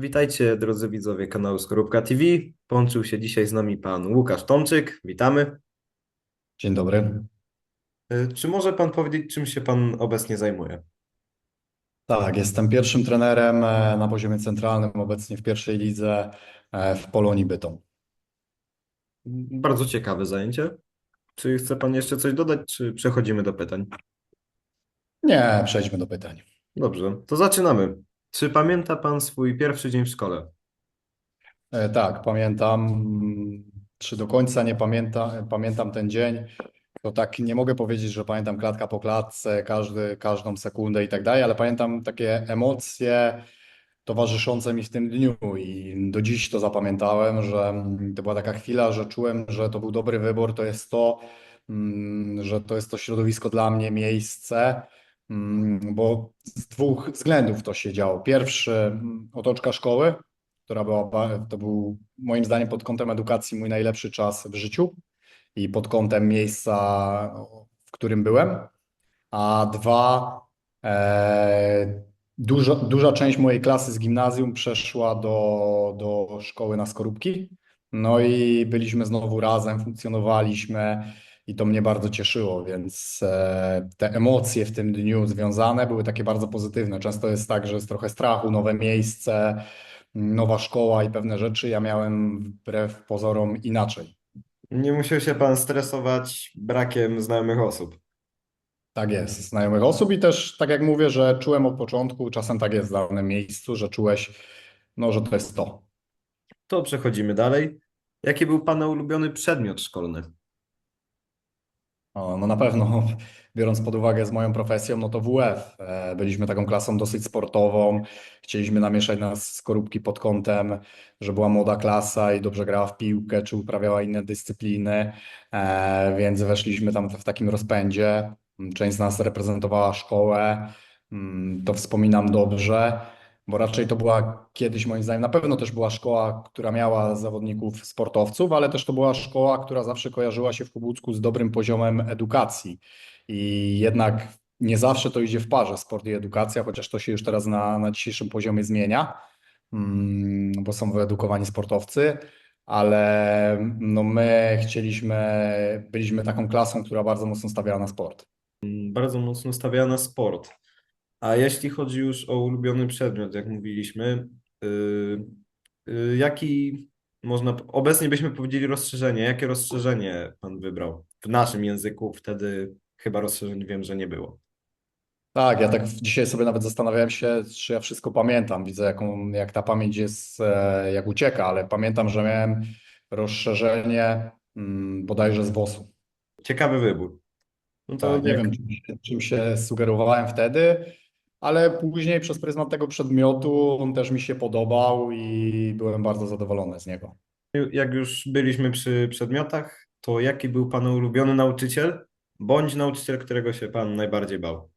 Witajcie drodzy widzowie kanału Skorupka TV. Połączył się dzisiaj z nami pan Łukasz Tomczyk. Witamy. Dzień dobry. Y, Czy może pan powiedzieć, czym się pan obecnie zajmuje? Tak, jestem pierwszym trenerem e, na poziomie centralnym, obecnie w pierwszej lidze e, w Polonii Bytom. Bardzo ciekawe zajęcie. Czy chce pan jeszcze coś dodać, czy przechodzimy do pytań? Nie, przejdźmy do pytań. Dobrze, to zaczynamy. Czy pamięta pan swój pierwszy dzień w szkole? E, Tak, pamiętam, czy do końca nie pamiętam, pamiętam ten dzień. To tak nie mogę powiedzieć, że pamiętam klatka po klatce, każdy, każdą sekundę i tak dalej, ale pamiętam takie emocje towarzyszące mi w tym dniu i do dziś to zapamiętałem, że to była taka chwila, że czułem, że to był dobry wybór, to jest to, mm, że to jest to środowisko dla mnie, miejsce, bo z dwóch względów to się działo. Pierwszy, mm, otoczka szkoły, która była, to był moim zdaniem pod kątem edukacji mój najlepszy czas w życiu i pod kątem miejsca, w którym byłem. A dwa, e, dużo, duża część mojej klasy z gimnazjum przeszła do, do szkoły na Skorupki. No i byliśmy znowu razem, funkcjonowaliśmy i to mnie bardzo cieszyło, więc e, te emocje w tym dniu związane były takie bardzo pozytywne. Często jest tak, że jest trochę strachu, nowe miejsce, nowa szkoła i pewne rzeczy. Ja miałem wbrew pozorom inaczej. Nie musiał się pan stresować brakiem znajomych osób. Tak jest, znajomych osób i też tak jak mówię, że czułem od początku, czasem tak jest w danym miejscu, że czułeś, no, że to jest to. To przechodzimy dalej. Jaki był pana ulubiony przedmiot szkolny? No na pewno, biorąc pod uwagę z moją profesją, no to WF. E, Byliśmy taką klasą dosyć sportową. Chcieliśmy namieszać nas skorupki pod kątem, że była młoda klasa i dobrze grała w piłkę, czy uprawiała inne dyscypliny, E, więc weszliśmy tam w takim rozpędzie. Część z nas reprezentowała szkołę. Mm, To wspominam dobrze, bo raczej to była kiedyś, moim zdaniem, na pewno też była szkoła, która miała zawodników sportowców, ale też to była szkoła, która zawsze kojarzyła się w Kłobucku z dobrym poziomem edukacji. I jednak nie zawsze to idzie w parze, sport i edukacja, chociaż to się już teraz na, na dzisiejszym poziomie zmienia, mm, bo są wyedukowani sportowcy, ale no my chcieliśmy, byliśmy taką klasą, która bardzo mocno stawiała na sport. Bardzo mocno stawiała na sport. A jeśli chodzi już o ulubiony przedmiot, jak mówiliśmy, yy, yy, jaki można, obecnie byśmy powiedzieli rozszerzenie, jakie rozszerzenie pan wybrał? W naszym języku wtedy chyba rozszerzeń wiem, że nie było. Tak, ja tak dzisiaj sobie nawet zastanawiałem się, czy ja wszystko pamiętam. Widzę, jaką, jak ta pamięć jest, e, jak ucieka, ale pamiętam, że miałem rozszerzenie mm, bodajże z WOS-u. Ciekawy wybór. No to Tak, nie jak- wiem, czym się, czym się sugerowałem wtedy, ale później przez pryzmat tego przedmiotu on też mi się podobał i byłem bardzo zadowolony z niego. jak już byliśmy przy przedmiotach, to jaki był pana ulubiony nauczyciel, bądź nauczyciel, którego się pan najbardziej bał?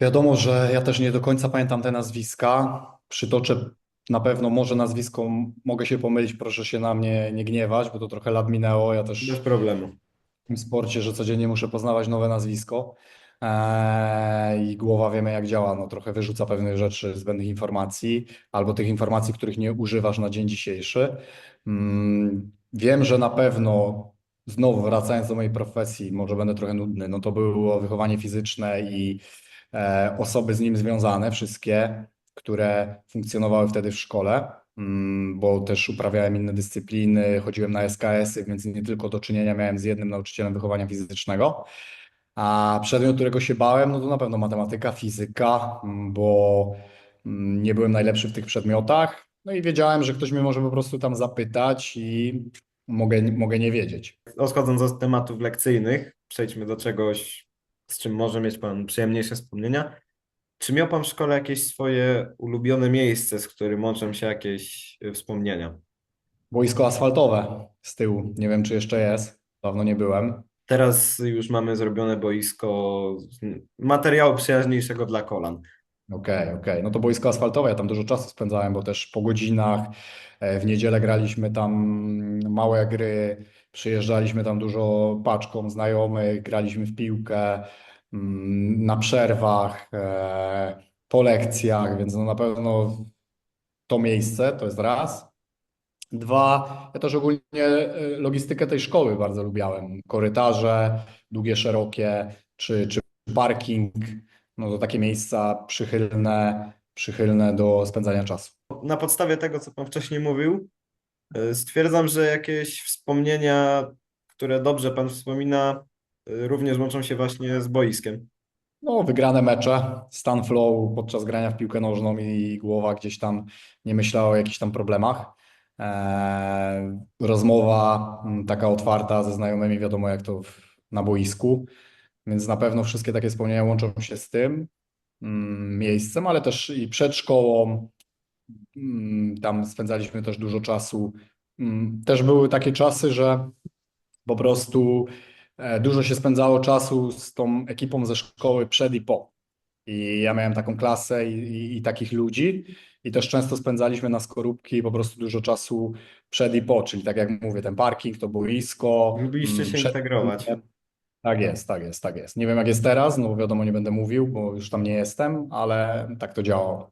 Wiadomo, że ja też nie do końca pamiętam te nazwiska. Przytoczę na pewno może nazwisko, mogę się pomylić, proszę się na mnie nie gniewać, bo to trochę lat minęło. Ja też Bez problemu. w tym sporcie, że codziennie muszę poznawać nowe nazwisko. Eee, I głowa wiemy, jak działa. No, trochę wyrzuca pewnych rzeczy, zbędnych informacji, albo tych informacji, których nie używasz na dzień dzisiejszy. Mm, Wiem, że na pewno, znowu wracając do mojej profesji, może będę trochę nudny, no to było wychowanie fizyczne i e, osoby z nim związane, wszystkie, które funkcjonowały wtedy w szkole, mm, bo też uprawiałem inne dyscypliny, chodziłem na SKS-y, więc nie tylko do czynienia miałem z jednym nauczycielem wychowania fizycznego. A przedmiot, którego się bałem, no to na pewno matematyka, fizyka, mm, bo mm, nie byłem najlepszy w tych przedmiotach. No i wiedziałem, że ktoś mnie może po prostu tam zapytać i mogę, mogę nie wiedzieć. Odchodząc od tematów lekcyjnych, przejdźmy do czegoś, z czym może mieć pan przyjemniejsze wspomnienia. Czy miał pan w szkole jakieś swoje ulubione miejsce, z którym łączą się jakieś y, wspomnienia? Boisko asfaltowe z tyłu, nie wiem czy jeszcze jest, dawno nie byłem. Teraz już mamy zrobione boisko materiału przyjaźniejszego dla kolan. Okej, okej. No to boisko asfaltowe, ja tam dużo czasu spędzałem, bo też po godzinach, e, w niedzielę graliśmy tam małe gry, przyjeżdżaliśmy tam dużo paczką znajomych, graliśmy w piłkę, mm, na przerwach, e, po lekcjach, więc no na pewno to miejsce, to jest raz. Dwa, ja też ogólnie e, logistykę tej szkoły bardzo lubiałem. Korytarze długie, szerokie, czy, czy parking, no to takie miejsca przychylne, przychylne do spędzania czasu. Na podstawie tego, co pan wcześniej mówił, y, stwierdzam, że jakieś wspomnienia, które dobrze pan wspomina, y, również łączą się właśnie z boiskiem. No, wygrane mecze, stan flow podczas grania w piłkę nożną i głowa gdzieś tam nie myślała o jakichś tam problemach. Eee, rozmowa taka otwarta ze znajomymi, wiadomo jak to na boisku, więc na pewno wszystkie takie wspomnienia łączą się z tym mm, miejscem, ale też i przed szkołą, mm, tam spędzaliśmy też dużo czasu. Mm, Też były takie czasy, że po prostu e, dużo się spędzało czasu z tą ekipą ze szkoły przed i po. I ja miałem taką klasę i, i, i takich ludzi. I też często spędzaliśmy na skorupki po prostu dużo czasu przed i po, czyli tak jak mówię, ten parking, to boisko. Lubiliście mm, się przed- integrować. Tak jest, tak jest, tak jest. Nie wiem jak jest teraz, no bo wiadomo nie będę mówił, bo już tam nie jestem, ale tak to działało.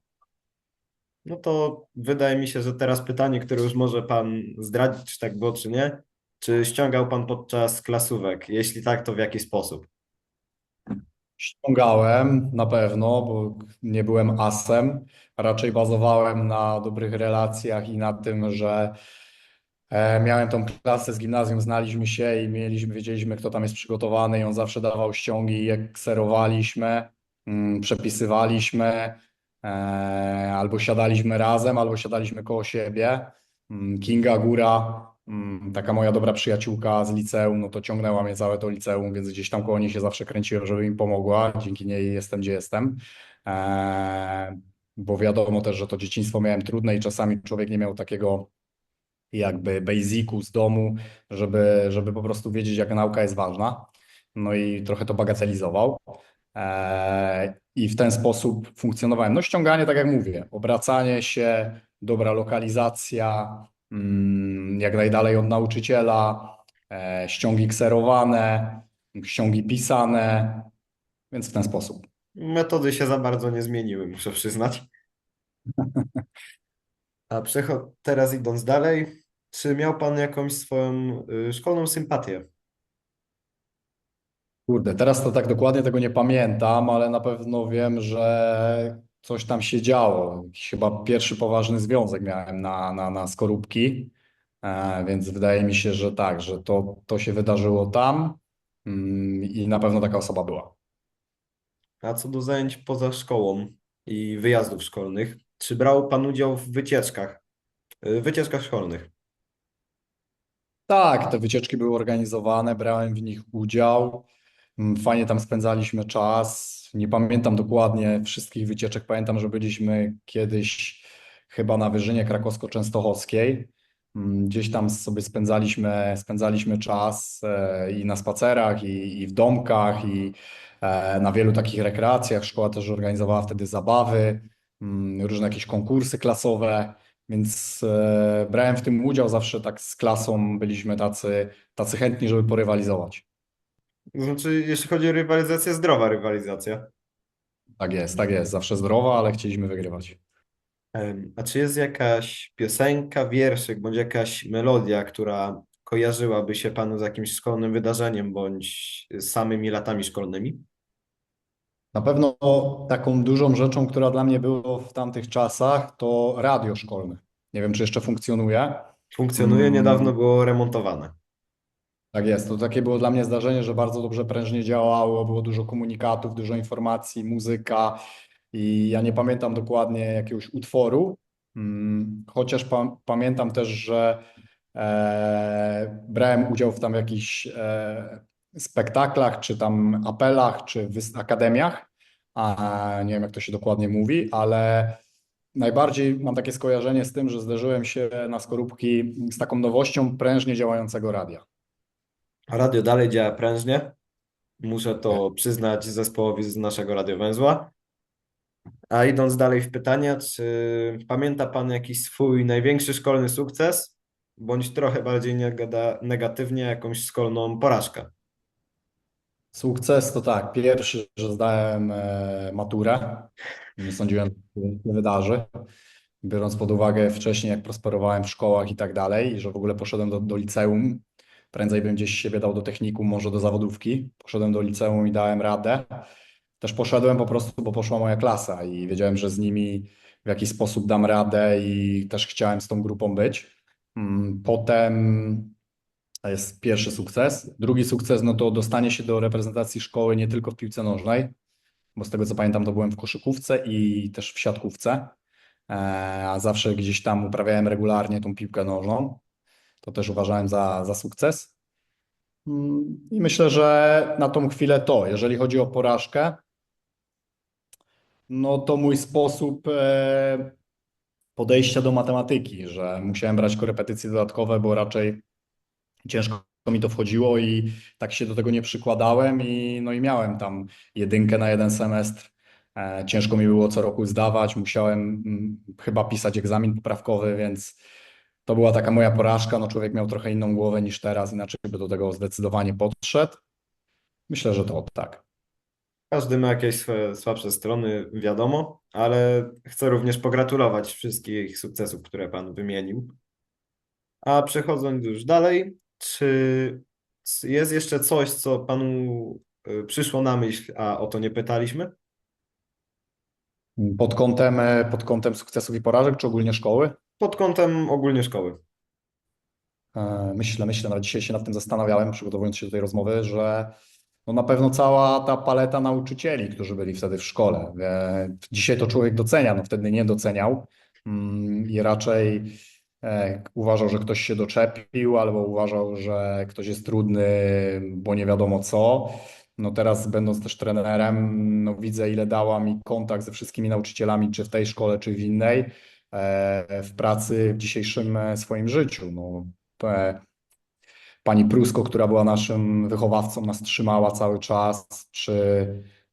No to wydaje mi się, że teraz pytanie, które już może pan zdradzić, czy tak było, czy nie. Czy ściągał pan podczas klasówek? Jeśli tak, to w jaki sposób? Ściągałem na pewno, bo nie byłem asem. Raczej bazowałem na dobrych relacjach i na tym, że e, miałem tą klasę z gimnazjum, znaliśmy się i mieliśmy, wiedzieliśmy, kto tam jest przygotowany i on zawsze dawał ściągi, je kserowaliśmy, mm, przepisywaliśmy, e, albo siadaliśmy razem, albo siadaliśmy koło siebie. Mm, Kinga Góra, taka moja dobra przyjaciółka z liceum, no to ciągnęła mnie całe to liceum, więc gdzieś tam koło niej się zawsze kręciłem, żeby mi pomogła. Dzięki niej jestem, gdzie jestem. Eee, bo wiadomo też, że to dzieciństwo miałem trudne i czasami człowiek nie miał takiego jakby basicu z domu, żeby, żeby po prostu wiedzieć, jaka nauka jest ważna. No i trochę to bagatelizował. Eee, I w ten sposób funkcjonowałem. No ściąganie, tak jak mówię, obracanie się, dobra lokalizacja, mm, jak najdalej od nauczyciela, e, ściągi kserowane, ściągi pisane, więc w ten sposób. Metody się za bardzo nie zmieniły, muszę przyznać. A teraz idąc dalej, czy miał pan jakąś swoją y, szkolną sympatię? Kurde, teraz to tak dokładnie tego nie pamiętam, ale na pewno wiem, że coś tam się działo. Chyba pierwszy poważny związek miałem na, na, na skorupki, e, więc wydaje mi się, że tak, że to, to się wydarzyło tam mm, i na pewno taka osoba była. A co do zajęć poza szkołą i wyjazdów szkolnych, czy brał pan udział w wycieczkach? Y, Wycieczkach szkolnych. Tak, te wycieczki były organizowane, brałem w nich udział. Mm, Fajnie tam spędzaliśmy czas. Nie pamiętam dokładnie wszystkich wycieczek. Pamiętam, że byliśmy kiedyś chyba na Wyżynie Krakowsko-Częstochowskiej. Mm, Gdzieś tam sobie spędzaliśmy, spędzaliśmy czas e, i na spacerach, i, i w domkach, i e, na wielu takich rekreacjach. Szkoła też organizowała wtedy zabawy, mm, różne jakieś konkursy klasowe. Więc e, brałem w tym udział zawsze tak z klasą, byliśmy tacy, tacy chętni, żeby porywalizować. Znaczy, jeśli chodzi o rywalizację, zdrowa rywalizacja. Tak jest, tak jest, zawsze zdrowa, ale chcieliśmy wygrywać. Em, A czy jest jakaś piosenka, wierszyk bądź jakaś melodia, która kojarzyłaby się panu z jakimś szkolnym wydarzeniem bądź z samymi latami szkolnymi? Na pewno taką dużą rzeczą, która dla mnie było w tamtych czasach, to radio szkolne. Nie wiem, czy jeszcze funkcjonuje. Funkcjonuje, Mm. niedawno było remontowane. Tak jest, to takie było dla mnie zdarzenie, że bardzo dobrze prężnie działało, było dużo komunikatów, dużo informacji, muzyka i ja nie pamiętam dokładnie jakiegoś utworu, mm, chociaż pa pamiętam też, że e, brałem udział w tam jakichś e, spektaklach, czy tam apelach, czy wys- akademiach, a nie wiem jak to się dokładnie mówi, ale najbardziej mam takie skojarzenie z tym, że zderzyłem się na skorupki z taką nowością prężnie działającego radia. Radio dalej działa prężnie. Muszę to przyznać zespołowi z naszego radiowęzła. A idąc dalej w pytania, czy pamięta pan jakiś swój największy szkolny sukces, bądź trochę bardziej negatywnie jakąś szkolną porażkę? Sukces to tak, pierwszy, że zdałem e, maturę. Nie sądziłem, że się wydarzy. biorąc pod uwagę wcześniej, jak prosperowałem w szkołach i tak dalej, i że w ogóle poszedłem do, do liceum, prędzej bym gdzieś siebie dał do technikum, może do zawodówki. Poszedłem do liceum i dałem radę. Też poszedłem po prostu, bo poszła moja klasa i wiedziałem, że z nimi w jakiś sposób dam radę i też chciałem z tą grupą być. Mm, Potem jest pierwszy sukces. Drugi sukces, no to dostanie się do reprezentacji szkoły nie tylko w piłce nożnej, bo z tego co pamiętam, to byłem w koszykówce i też w siatkówce, E, a zawsze gdzieś tam uprawiałem regularnie tą piłkę nożną. To też uważałem za, za sukces. Mm, I myślę, że na tą chwilę to, jeżeli chodzi o porażkę, no to mój sposób e, podejścia do matematyki, że musiałem brać korepetycje dodatkowe, bo raczej ciężko mi to wchodziło i tak się do tego nie przykładałem i no i miałem tam jedynkę na jeden semestr. E, Ciężko mi było co roku zdawać, musiałem mm, chyba pisać egzamin poprawkowy, więc to była taka moja porażka. No człowiek miał trochę inną głowę niż teraz, inaczej by do tego zdecydowanie podszedł. Myślę, że to tak. Każdy ma jakieś swoje słabsze strony, wiadomo, ale chcę również pogratulować wszystkich sukcesów, które Pan wymienił. A przechodząc już dalej, czy jest jeszcze coś, co Panu y, przyszło na myśl, a o to nie pytaliśmy? Pod kątem, e, pod kątem sukcesów i porażek, czy ogólnie szkoły? Pod kątem ogólnie szkoły. E, Myślę, myślę, nawet dzisiaj się nad tym zastanawiałem, przygotowując się do tej rozmowy, że no na pewno cała ta paleta nauczycieli, którzy byli wtedy w szkole. E, Dzisiaj to człowiek docenia, no wtedy nie doceniał mm, i raczej e, uważał, że ktoś się doczepił, albo uważał, że ktoś jest trudny, bo nie wiadomo co. No teraz będąc też trenerem, no widzę ile dała mi kontakt ze wszystkimi nauczycielami, czy w tej szkole, czy w innej, w pracy w dzisiejszym e, swoim życiu. No, e, Pani Prusko, która była naszym wychowawcą, nas trzymała cały czas, czy,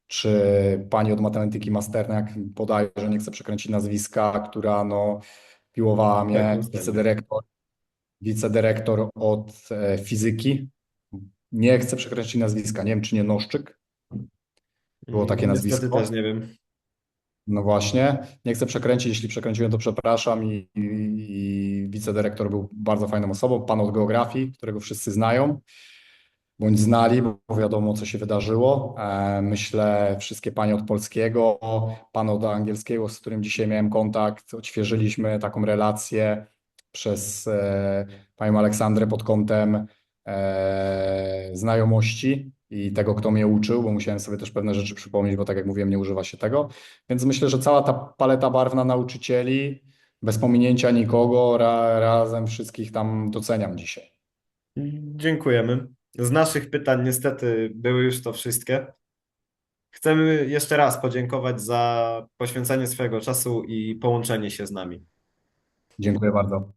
czy pani od matematyki Masternak, podaję, że nie chcę przekręcić nazwiska, która no, piłowała mnie, Tak, dostępnie. wicedyrektor, wicedyrektor od e, fizyki, nie chcę przekręcić nazwiska, nie wiem czy nie Noszczyk, Było takie Niestety nazwisko? też nie wiem. No właśnie, nie chcę przekręcić, jeśli przekręciłem to przepraszam i, i, i wicedyrektor był bardzo fajną osobą, pan od geografii, którego wszyscy znają, bądź znali, bo wiadomo, co się wydarzyło. E, Myślę, wszystkie panie od polskiego, pan od angielskiego, z którym dzisiaj miałem kontakt, odświeżyliśmy taką relację przez e, panią Aleksandrę pod kątem e, znajomości i tego, kto mnie uczył, bo musiałem sobie też pewne rzeczy przypomnieć, bo tak jak mówiłem, nie używa się tego. Więc myślę, że cała ta paleta barwna nauczycieli, bez pominięcia nikogo, ra, razem wszystkich tam doceniam dzisiaj. Dziękujemy. Z naszych pytań niestety były już to wszystkie. Chcemy jeszcze raz podziękować za poświęcenie swojego czasu i połączenie się z nami. Dziękuję bardzo.